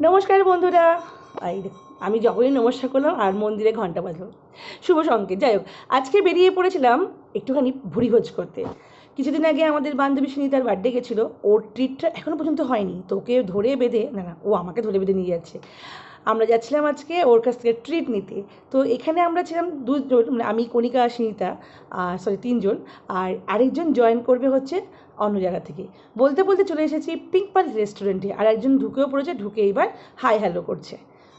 নমস্কার বন্ধুরা। এই আমি যখনই নমস্কার করলাম আর মন্দিরে ঘণ্টা বাজলো। শুভ সংকেত, যাই হোক, আজকে বেরিয়ে পড়েছিলাম একটুখানি ভুড়িভোজ করতে। কিছুদিন আগে আমাদের বান্ধবী সুনিতার বার্থডে গেছিল, ওর ট্রিটটা এখনও পর্যন্ত হয়নি। তো ওকে ধরে বেঁধে, না না, ও আমাকে ধরে বেঁধে নিয়ে যাচ্ছে। আমরা যাচ্ছিলাম আজকে ওর কাছ থেকে ট্রিট নিতে। তো এখানে আমরা ছিলাম দুজন মানে আমি, কণিকা, সুনিতা সরি তিনজন। আর আরেকজন জয়েন করবে হচ্ছে অন্য জায়গা থেকে। বলতে বলতে চলে এসেছি পিঙ্ক পাল রেস্টুরেন্টে আর একজন ঢুকেও পড়েছে, ঢুকে এবার হাই হ্যালো করছে।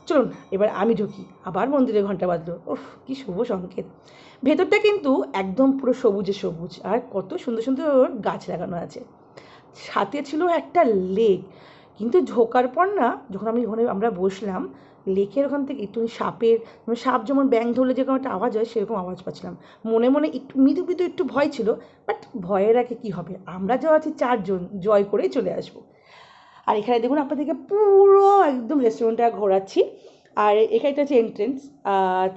চলুন, এবার আমি ঢুকি। আবার মন্দিরে ঘণ্টা বাজলো। ওফ কি শুভ সংকেত। ভেতরটা কিন্তু একদম পুরো সবুজে সবুজ। আর কত সুন্দর সুন্দর গাছ লাগানো আছে। সাথে ছিল একটা লেক কিন্তু ঢোকার পর না, যখন আমি ওখানে আমরা বসলাম, লেকের ওখান থেকে একটু সাপের মানে সাপ যেমন ব্যাং ধরলে যেরকম একটা আওয়াজ হয়, সেরকম আওয়াজ পাচ্ছিলাম। মনে মনে একটু, মৃদু মৃদু একটু ভয় ছিল বাট ভয়ের আগে কী হবে? আমরা যা আছি চারজন, জয় করেই চলে আসব। আর এখানে দেখুন আপনাদেরকে পুরো একদম রেস্টুরেন্টটা ঘোরাচ্ছি। আর এখানে এখানটা হচ্ছে এন্ট্রেন্স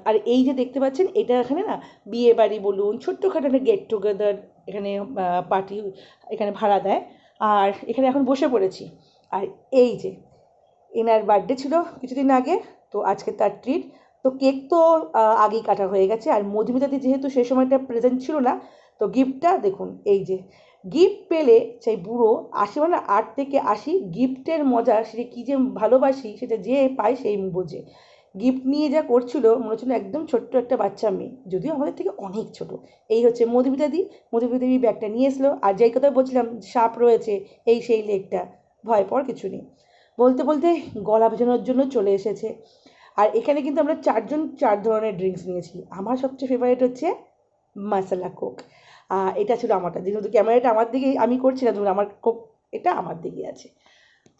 আর এই যে দেখতে পাচ্ছেন, এটা এখানে না, বিয়ে বাড়ি বলুন, ছোট্টখাটো একটা গেট টুগেদার এখানে পার্টি এখানে ভাড়া দেয়। আর এখানে এখন বসে পড়েছি। আর এই যে, এনার বার্থডে ছিল কিছুদিন আগে, তো আজকে তার ট্রিট তো কেক তো আগেই কাটা হয়ে গেছে। আর মধুমিতাদি যেহেতু সেই সময়টা প্রেজেন্ট ছিল না, তো গিফটটা দেখুন, এই যে গিফট পেলে সেই বুড়ো আশি মানে আট থেকে আশি গিফটের মজা সেটা কী যে ভালোবাসি সেটা যে পায় সেই বোঝে। গিফট নিয়ে যা করছিল, মনে হচ্ছিল একদম ছোট্ট একটা বাচ্চা মেয়ে, যদিও আমাদের থেকে অনেক ছোট। এই হচ্ছে মধুমিতাদি। মধুমিতাদি ব্যাগটা নিয়ে এসলো। আর যেই কথা বলছিলাম, সাপ রয়েছে, এই সেই লেকটা ভয় পাওয়ার কিছু নেই। বলতে বলতে গলা ভেজানোর জন্য চলে এসেছে। আর এখানে কিন্তু আমরা চারজন, চার ধরনের ড্রিঙ্কস নিয়েছি। আমার সবচেয়ে ফেভারিট হচ্ছে মাসালা কোক এটা ছিল আমারটা। যেহেতু ক্যামেরাটা আমার দিকে আমি করছিলাম ধরুন আমার কোক এটা আমার দিকে আছে।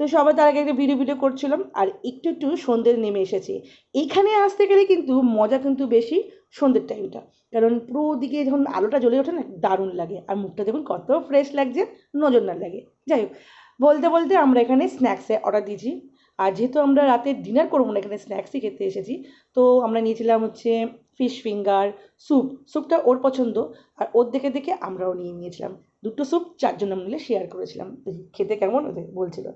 তো সবাই তার আগে একটা ভিডিও ভিডিও করছিলাম, আর একটু একটু সন্ধ্যে নেমে এসেছে। এইখানে আসতে গেলে কিন্তু মজা কিন্তু বেশি সন্ধ্যের টাইমটা কারণ পুরো দিকে যখন আলোটা জ্বলে ওঠে না, দারুণ লাগে। আর মুখটা দেখুন কত ফ্রেশ লাগছে, নজর না লাগে। যাই হোক বলতে বলতে আমরা এখানে স্ন্যাক্সে অর্ডার দিয়েছি। আর যেহেতু আমরা রাতে ডিনার করব না, এখানে স্ন্যাক্সই খেতে এসেছি। তো আমরা নিয়েছিলাম হচ্ছে ফিশ ফিঙ্গার স্যুপ স্যুপটা ওর পছন্দ। আর ওর দেখে দেখে আমরাও নিয়ে নিয়েছিলাম। দুটো স্যুপ চারজন মিলে শেয়ার করেছিলাম। খেতে কেমন ওদের বলছিল।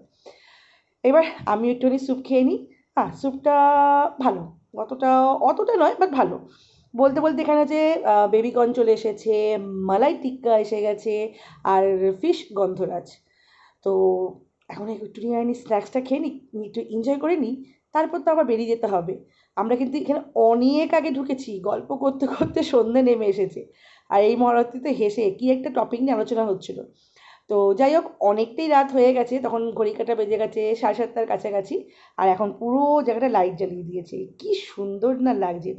এবার আমি একটুখানি স্যুপ খেয়ে নিই। হ্যাঁ স্যুপটা ভালো। অতটা অতটা নয় বাট ভালো। বলতে বলতে এখানে যে বেবিকর্ন চলে এসেছে, মালাই টিক্কা এসে গেছে, আর ফিশ গন্ধরাজ। তো এখন একটু নিয়ে আনি স্ন্যাক্সটা খেয়ে নিই একটু এনজয় করে নিই তারপর তো আবার বেরিয়ে যেতে হবে। আমরা কিন্তু এখানে অনেক আগে ঢুকেছি, গল্প করতে করতে সন্ধে নেমে এসেছে। আর এই মহারতিতে হেসে কী একটা টপিক নিয়ে আলোচনা হচ্ছিল। তো যাই হোক, অনেকটাই রাত হয়ে গেছে, তখন ঘড়ি কাটা বেজে গেছে সাড়ে সাতটার কাছাকাছি, আর এখন পুরো জায়গাটা লাইট জ্বালিয়ে দিয়েছে। কি সুন্দর না লাগছে।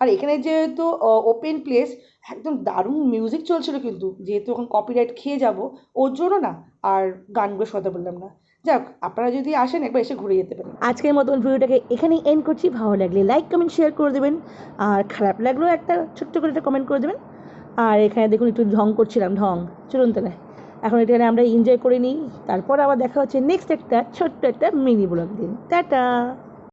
আর এখানে যেহেতু ওপেন প্লেস একদম দারুণ মিউজিক চলছিল কিন্তু। যেহেতু এখন কপিরাইট খেয়ে যাব, ওর জন্য না, আর গানগুলো শোনাতে বললাম না। যাক, আপনারা যদি আসেন, একবার এসে ঘুরে যেতে পারেন। আজকের মতন ভিডিওটাকে এখানেই এন্ড করছি। ভালো লাগলে লাইক কমেন্ট শেয়ার করে দেবেন। আর খারাপ লাগলেও একটা ছোট্ট করে একটা কমেন্ট করে দেবেন। আর এখানে দেখুন, একটু ঢং করছিলাম, ঢং। চলুন তাহলে। এখন এখানে আমরা এনজয় করে নিই। তারপর আবার দেখা হচ্ছে নেক্সট একটা ছোট্ট একটা মিনি ব্লগ দিন টাটা!